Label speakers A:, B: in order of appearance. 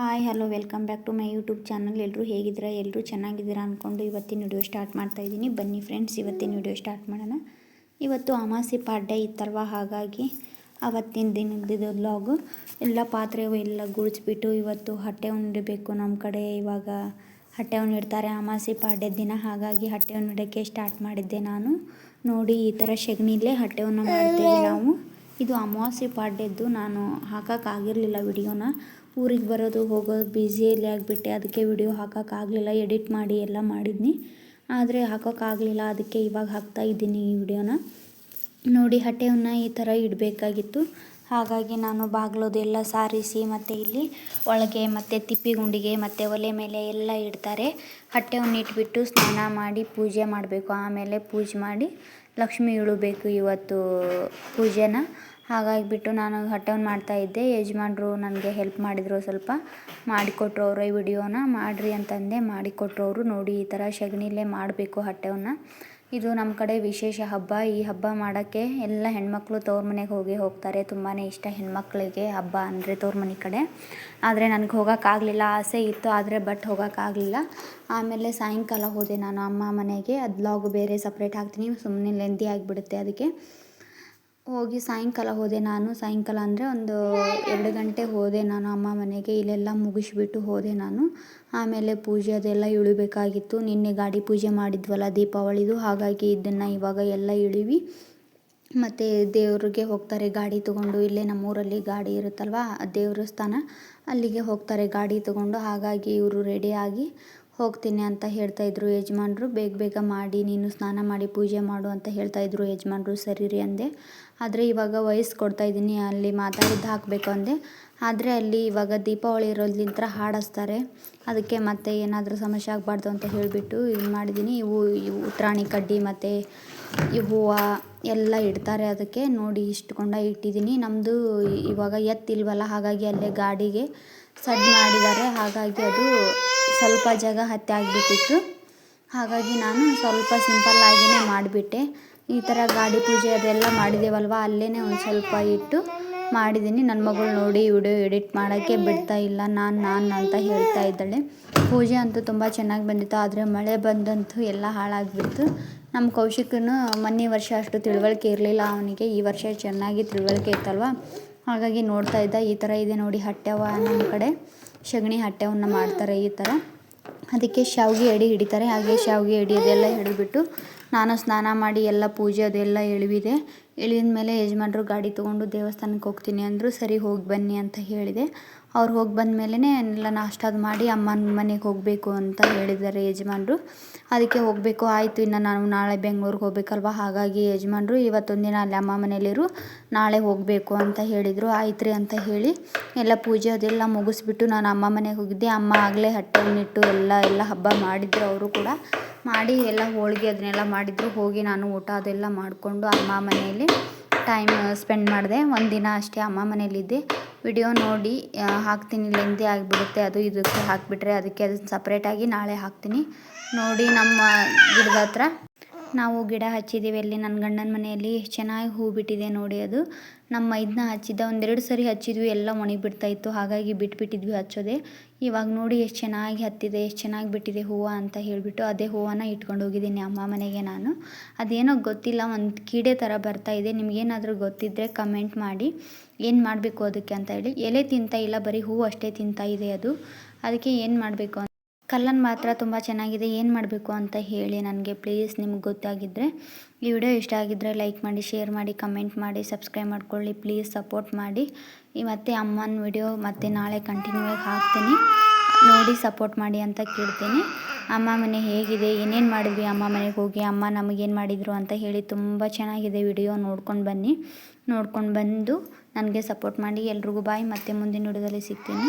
A: Hi, hello, welcome back to my YouTube channel. ಎಲ್ಲರೂ ಹೇಗಿದ್ದೀರಾ? ಎಲ್ಲರೂ ಚೆನ್ನಾಗಿದ್ದೀರಾ ಅಂದ್ಕೊಂಡು ಇವತ್ತಿನ ವಿಡಿಯೋ ಸ್ಟಾರ್ಟ್ ಮಾಡ್ತಾ ಇದ್ದೀನಿ. ಬನ್ನಿ ಫ್ರೆಂಡ್ಸ್, ಇವತ್ತಿನ ವಿಡಿಯೋ ಸ್ಟಾರ್ಟ್ ಮಾಡೋಣ. ಇವತ್ತು ಅಮಾಸೆ ಪಾಡ್ಯ ಇತ್ತಲ್ವ? ಹಾಗಾಗಿ ಅವತ್ತಿನ ದಿನದ ಲಾಗು ಎಲ್ಲ ಪಾತ್ರೆ ಎಲ್ಲ ಗುಡಿಸ್ಬಿಟ್ಟು ಇವತ್ತು ಹಟ್ಟೆ ಉಂಡಬೇಕು ನಮ್ಮ ಕಡೆ. ಇವಾಗ ಹೊಟ್ಟೆ ಇಡ್ತಾರೆ ಅಮಾಸೆ ಪಾಡ್ಯದ ದಿನ. ಹಾಗಾಗಿ ಹೊಟ್ಟೆ ಇಡೋಕ್ಕೆ ಸ್ಟಾರ್ಟ್ ಮಾಡಿದ್ದೆ ನಾನು. ನೋಡಿ, ಈ ಥರ ಸೆಗಣಿಲೇ ಹೊಟ್ಟೆವನ್ನು ಮಾಡ್ತೇವೆ ನಾವು. ಇದು ಅಮಾವಾಸ್ಯೆ ಪಾಡ್ಯದ್ದು ನಾನು ಹಾಕೋಕ್ಕಾಗಿರಲಿಲ್ಲ ವಿಡಿಯೋನ. ಊರಿಗೆ ಬರೋದು, ಹೋಗೋದು ಬ್ಯುಸಿಯಲ್ಲಿ ಆಗಿಬಿಟ್ಟೆ. ಅದಕ್ಕೆ ವಿಡಿಯೋ ಹಾಕೋಕ್ಕಾಗಲಿಲ್ಲ ಎಡಿಟ್ ಮಾಡಿ ಎಲ್ಲ ಮಾಡಿದ್ನಿ. ಆದರೆ ಹಾಕೋಕ್ಕಾಗಲಿಲ್ಲ ಅದಕ್ಕೆ ಇವಾಗ ಹಾಕ್ತಾ ಇದ್ದೀನಿ ಈ ವಿಡಿಯೋನ. ನೋಡಿ ಹಟೆವನ್ನು ಈ ಥರ ಇಡಬೇಕಾಗಿತ್ತು. ಹಾಗಾಗಿ ನಾನು ಬಾಗಿಲೋದೆಲ್ಲ ಸಾರಿಸಿ ಮತ್ತು ಇಲ್ಲಿ ಒಳಗೆ ಮತ್ತು ತಿಪ್ಪಿಗುಂಡಿಗೆ ಮತ್ತು ಒಲೆ ಮೇಲೆ ಎಲ್ಲ ಇಡ್ತಾರೆ. ಹಟ್ಟೆವನ್ನು ಇಟ್ಬಿಟ್ಟು ಸ್ನಾನ ಮಾಡಿ ಪೂಜೆ ಮಾಡಬೇಕು. ಆಮೇಲೆ ಪೂಜೆ ಮಾಡಿ ಲಕ್ಷ್ಮಿ ಇಳಬೇಕು ಇವತ್ತು ಪೂಜೆನ. ಹಾಗಾಗಿಬಿಟ್ಟು ನಾನು ಮಾಡ್ತಾ ಇದ್ದೆ. ಯಜಮಾನ್ರು ನನಗೆ ಹೆಲ್ಪ್ ಮಾಡಿದರು ಸ್ವಲ್ಪ. ಮಾಡಿಕೊಟ್ರು ಅವರು ವಿಡಿಯೋನ ಮಾಡಿರಿ ಅಂತಂದೆ. ಮಾಡಿಕೊಟ್ರು ಅವರು. ನೋಡಿ ಈ ಥರ ಸಗಣಿಲೇ ಮಾಡಬೇಕು ಹಟ್ಟೆವನ್ನ ಇದು ನಮ್ಮ ಕಡೆ ವಿಶೇಷ ಹಬ್ಬ. ಈ ಹಬ್ಬ ಮಾಡೋಕ್ಕೆ ಎಲ್ಲ ಹೆಣ್ಮಕ್ಳು ತವ್ರ ಮನೆಗೆ ಹೋಗಿ ಹೋಗ್ತಾರೆ. ತುಂಬಾ ಇಷ್ಟ ಹೆಣ್ಮಕ್ಳಿಗೆ ಹಬ್ಬ ಅಂದರೆ ತವ್ರ ಮನೆ ಕಡೆ. ಆದರೆ ನನಗೆ ಹೋಗೋಕ್ಕಾಗಲಿಲ್ಲ ಆಸೆ ಇತ್ತು, ಆದರೆ ಬಟ್ ಹೋಗೋಕ್ಕಾಗಲಿಲ್ಲ ಆಮೇಲೆ ಸಾಯಂಕಾಲ ಹೋದೆ ನಾನು ಅಮ್ಮ ಮನೆಗೆ. ಅದು ಲಾಗ್ ಬೇರೆ ಸಪ್ರೇಟ್ ಹಾಕ್ತೀನಿ. ಸುಮ್ಮನೆ ಲೆಂದಿ ಆಗಿಬಿಡುತ್ತೆ ಅದಕ್ಕೆ. ಹೋಗಿ ಸಾಯಂಕಾಲ ಹೋದೆ ನಾನು. ಸಾಯಂಕಾಲ ಅಂದರೆ ಒಂದು ಎರಡು ಗಂಟೆ ಹೋದೆ ನಾನು ಅಮ್ಮ ಮನೆಗೆ. ಇಲ್ಲೆಲ್ಲ ಮುಗಿಸ್ಬಿಟ್ಟು ಹೋದೆ ನಾನು. ಆಮೇಲೆ ಪೂಜೆ ಅದೆಲ್ಲ ಇಳಿಬೇಕಾಗಿತ್ತು. ನಿನ್ನೆ ಗಾಡಿ ಪೂಜೆ ಮಾಡಿದ್ವಲ್ಲ ದೀಪಾವಳಿದು. ಹಾಗಾಗಿ ಇದನ್ನು ಇವಾಗ ಎಲ್ಲ ಇಳಿವಿ. ಮತ್ತು ದೇವ್ರಿಗೆ ಹೋಗ್ತಾರೆ ಗಾಡಿ ತೊಗೊಂಡು. ಇಲ್ಲೇ ನಮ್ಮೂರಲ್ಲಿ ಗಾಡಿ ಇರುತ್ತಲ್ವ ದೇವ್ರ ಸ್ಥಾನ ಅಲ್ಲಿಗೆ ಹೋಗ್ತಾರೆ ಗಾಡಿ ತೊಗೊಂಡು. ಹಾಗಾಗಿ ಇವರು ರೆಡಿಯಾಗಿ ಹೋಗ್ತೀನಿ ಅಂತ ಹೇಳ್ತಾಯಿದ್ರು ಯಜಮಾನ್ರು. ಬೇಗ ಬೇಗ ಮಾಡಿ, ನೀನು ಸ್ನಾನ ಮಾಡಿ, ಪೂಜೆ ಮಾಡು ಅಂತ ಹೇಳ್ತಾಯಿದ್ರು ಯಜಮಾನ್ರು. ಸರಿ ರೀ ಅಂದೆ. ಆದರೆ ಇವಾಗ ವಯಸ್ಸು ಕೊಡ್ತಾಯಿದ್ದೀನಿ ಅಲ್ಲಿ ಮಾತಾಡಿದ್ದು ಹಾಕಬೇಕು ಅಂದೆ. ಆದರೆ ಅಲ್ಲಿ ಇವಾಗ ದೀಪಾವಳಿ ಇರೋದ್ಲಿಂತ್ರ ಹಾಡಿಸ್ತಾರೆ. ಅದಕ್ಕೆ ಮತ್ತೆ ಏನಾದರೂ ಸಮಸ್ಯೆ ಆಗಬಾರ್ದು ಅಂತ ಹೇಳಿಬಿಟ್ಟು ಇದು ಮಾಡಿದ್ದೀನಿ. ಇವು ಇವು ಉತ್ರಾಣಿ ಕಡ್ಡಿ ಮತ್ತು ಈ ಹೂವು ಎಲ್ಲ ಇಡ್ತಾರೆ ಅದಕ್ಕೆ ನೋಡಿ ಇಷ್ಟು ಕೊಂಡ ಇಟ್ಟಿದ್ದೀನಿ. ನಮ್ಮದು ಇವಾಗ ಎತ್ತಿಲ್ವಲ್ಲ, ಹಾಗಾಗಿ ಅಲ್ಲೇ ಗಾಡಿಗೆ ಸಡ್ ಮಾಡಿದ್ದಾರೆ. ಹಾಗಾಗಿ ಅದು ಸ್ವಲ್ಪ ಜಾಗ ಹತ್ತಿ ಆಗಿಬಿಟ್ಟಿತ್ತು. ಹಾಗಾಗಿ ನಾನು ಸ್ವಲ್ಪ ಸಿಂಪಲ್ ಆಗಿಯೇ ಮಾಡಿಬಿಟ್ಟೆ. ಈ ಥರ ಗಾಡಿ ಪೂಜೆ ಅದೆಲ್ಲ ಮಾಡಿದ್ದೇವಲ್ವ ಅಲ್ಲೇ ಒಂದು ಸ್ವಲ್ಪ ಇಟ್ಟು ಮಾಡಿದ್ದೀನಿ ನನ್ನ ಮಗಳು ನೋಡಿ ವಿಡಿಯೋ ಎಡಿಟ್ ಮಾಡೋಕ್ಕೆ ಬಿಡ್ತಾ ಇಲ್ಲ. ನಾನು ನಾನು ಅಂತ ಹೇಳ್ತಾ ಇದ್ದಾಳೆ. ಪೂಜೆ ಅಂತೂ ತುಂಬ ಚೆನ್ನಾಗಿ ಬಂದಿತ್ತು. ಆದರೆ ಮಳೆ ಬಂದಂತೂ ಎಲ್ಲ ಹಾಳಾಗಿಬಿಡ್ತು. ನಮ್ಮ ಕೌಶಿಕನು ಮೊನ್ನೆ ವರ್ಷ ಅಷ್ಟು ತಿಳುವಳಿಕೆ ಇರಲಿಲ್ಲ ಅವನಿಗೆ. ಈ ವರ್ಷ ಚೆನ್ನಾಗಿ ತಿಳುವಳಿಕೆ ಇತ್ತಲ್ವ? ಹಾಗಾಗಿ ನೋಡ್ತಾ ಇದ್ದ. ಈ ಥರ ಇದೆ ನೋಡಿ ಹಟ್ಟೆವ ನಮ್ಮ ಕಡೆ. ಸಗಣಿ ಹಟ್ಟೆವನ್ನು ಮಾಡ್ತಾರೆ ಈ ಥರ. ಅದಕ್ಕೆ ಶಾವಿಗೆ ಎಡೆ ಹಿಡಿತಾರೆ. ಹಾಗೆ ಶಾವಿಗೆ ಎಡಿ ಅದೆಲ್ಲ ಹಿಡಿದ್ಬಿಟ್ಟು ನಾನು ಸ್ನಾನ ಮಾಡಿ ಎಲ್ಲ ಪೂಜೆ ಅದೆಲ್ಲ ಎಳವಿದೆ. ಇಳಿದ ಮೇಲೆ ಯಜಮಾನ್ರು ಗಾಡಿ ತೊಗೊಂಡು ದೇವಸ್ಥಾನಕ್ಕೆ ಹೋಗ್ತೀನಿ ಅಂದರು, ಸರಿ, ಹೋಗಿ ಬನ್ನಿ ಅಂತ ಹೇಳಿದೆ. ಅವ್ರು ಹೋಗಿ ಬಂದ ಮೇಲೇ ಎಲ್ಲ ನಾಷ್ಟಾದ ಮಾಡಿ ಅಮ್ಮನ ಮನೆಗೆ ಹೋಗಬೇಕು ಅಂತ ಹೇಳಿದ್ದಾರೆ ಯಜಮಾನರು. ಅದಕ್ಕೆ ಹೋಗಬೇಕು, ಆಯಿತು, ಇನ್ನು ನಾನು ನಾಳೆ ಬೆಂಗ್ಳೂರಿಗೆ ಹೋಗ್ಬೇಕಲ್ವ? ಹಾಗಾಗಿ ಯಜಮಾನರು ಇವತ್ತೊಂದಿನ ದಿನ ಅಲ್ಲಿ ಅಮ್ಮ ಮನೇಲಿರು ನಾಳೆ ಹೋಗಬೇಕು ಅಂತ ಹೇಳಿದರು. ಆಯ್ತು ರೀ ಅಂತ ಹೇಳಿ ಎಲ್ಲ ಪೂಜೆ ಅದೆಲ್ಲ ಮುಗಿಸ್ಬಿಟ್ಟು ನಾನು ಅಮ್ಮ ಮನೆಗೆ ಹೋಗಿದ್ದೆ. ಅಮ್ಮ ಆಗಲೇ ಹಟ್ಟೆಯನ್ನಿಟ್ಟು ಎಲ್ಲ ಎಲ್ಲ ಹಬ್ಬ ಮಾಡಿದ್ರು ಅವರು ಕೂಡ. ಮಾಡಿ ಎಲ್ಲ ಹೋಳಿಗೆ ಅದನ್ನೆಲ್ಲ ಮಾಡಿದ್ರು. ಹೋಗಿ ನಾನು ಊಟ ಅದೆಲ್ಲ ಮಾಡಿಕೊಂಡು ಅಮ್ಮ ಮನೆಯಲ್ಲಿ ಟೈಮ್ ಸ್ಪೆಂಡ್ ಮಾಡಿದೆ. ಒಂದು ದಿನ ಅಷ್ಟೇ ಅಮ್ಮ ಮನೇಲಿದ್ದೆ ವಿಡಿಯೋ ನೋಡಿ ಹಾಕ್ತೀನಿ. ಲೆಂದಿ ಆಗಿಬಿಡುತ್ತೆ. ಅದು ಇದಕ್ಕೆ ಹಾಕಿಬಿಟ್ರೆ ಅದಕ್ಕೆ ಅದನ್ನು ಸಪ್ರೇಟಾಗಿ ನಾಳೆ ಹಾಕ್ತೀನಿ. ನೋಡಿ ನಮ್ಮ ಗಿಡದ ಹತ್ರ ನಾವು ಗಿಡ ಹಚ್ಚಿದ್ದೀವಿ ಅಲ್ಲಿ ನನ್ನ ಗಂಡನ ಮನೆಯಲ್ಲಿ ಚೆನ್ನಾಗಿ ಹೂ ಬಿಟ್ಟಿದೆ ನೋಡಿ ಅದು. ನಮ್ಮ ಇದನ್ನ ಹಚ್ಚಿದ್ದ ಒಂದೆರಡು ಸರಿ ಹಚ್ಚಿದ್ವಿ, ಎಲ್ಲ ಇತ್ತು, ಹಾಗಾಗಿ ಬಿಟ್ಬಿಟ್ಟಿದ್ವಿ ಹಚ್ಚೋದೆ. ಇವಾಗ ನೋಡಿ ಎಷ್ಟು ಚೆನ್ನಾಗಿ ಹತ್ತಿದೆ, ಎಷ್ಟು ಚೆನ್ನಾಗಿ ಬಿಟ್ಟಿದೆ ಹೂವು ಅಂತ ಹೇಳಿಬಿಟ್ಟು ಅದೇ ಹೂವನ್ನು ಇಟ್ಕೊಂಡು ಹೋಗಿದ್ದೀನಿ ಅಮ್ಮ ಮನೆಗೆ ನಾನು. ಅದೇನೋ ಗೊತ್ತಿಲ್ಲ, ಒಂದು ಕೀಡೆ ಥರ ಬರ್ತಾ ಇದೆ, ನಿಮಗೇನಾದರೂ ಗೊತ್ತಿದ್ದರೆ ಕಮೆಂಟ್ ಮಾಡಿ, ಏನು ಮಾಡಬೇಕು ಅದಕ್ಕೆ ಅಂತ ಹೇಳಿ. ಎಲೆ ತಿಂತಾ ಇಲ್ಲ, ಬರೀ ಹೂವು ಅಷ್ಟೇ ತಿಂತಾ ಇದೆ ಅದು. ಅದಕ್ಕೆ ಏನು ಮಾಡಬೇಕು ಕಲ್ಲನ್ ಮಾತ್ರ ತುಂಬ ಚೆನ್ನಾಗಿದೆ, ಏನು ಮಾಡಬೇಕು ಅಂತ ಹೇಳಿ ನನಗೆ ಪ್ಲೀಸ್ ನಿಮ್ಗೆ ಗೊತ್ತಾಗಿದ್ದರೆ ಈ ವಿಡಿಯೋ ಇಷ್ಟ ಆಗಿದ್ದರೆ ಲೈಕ್ ಮಾಡಿ ಶೇರ್ ಮಾಡಿ ಕಮೆಂಟ್ ಮಾಡಿ ಸಬ್ಸ್ಕ್ರೈಬ್ ಮಾಡ್ಕೊಳ್ಳಿ ಪ್ಲೀಸ್ ಸಪೋರ್ಟ್ ಮಾಡಿ. ಮತ್ತು ಅಮ್ಮನ ವಿಡಿಯೋ ಮತ್ತು ನಾಳೆ ಕಂಟಿನ್ಯೂ ಆಗಿ ಹಾಕ್ತೀನಿ. ನೋಡಿ ಸಪೋರ್ಟ್ ಮಾಡಿ ಅಂತ ಕೇಳ್ತೀನಿ. ಅಮ್ಮ ಮನೆ ಹೇಗಿದೆ, ಏನೇನು ಮಾಡಿದ್ವಿ? ಅಮ್ಮ ಮನೆಗೆ ಹೋಗಿ ಅಮ್ಮ ನಮಗೇನು ಮಾಡಿದರು ಅಂತ ಹೇಳಿ ತುಂಬ ಚೆನ್ನಾಗಿದೆ ವಿಡಿಯೋ ನೋಡ್ಕೊಂಡು ಬನ್ನಿ. ನೋಡ್ಕೊಂಡು ಬಂದು ನನಗೆ ಸಪೋರ್ಟ್ ಮಾಡಿ. ಎಲ್ರಿಗೂ ಬಾಯ್ ಮತ್ತೆ ಮುಂದಿನ ವಿಡಿಯೋದಲ್ಲಿ ಸಿಗ್ತೀನಿ.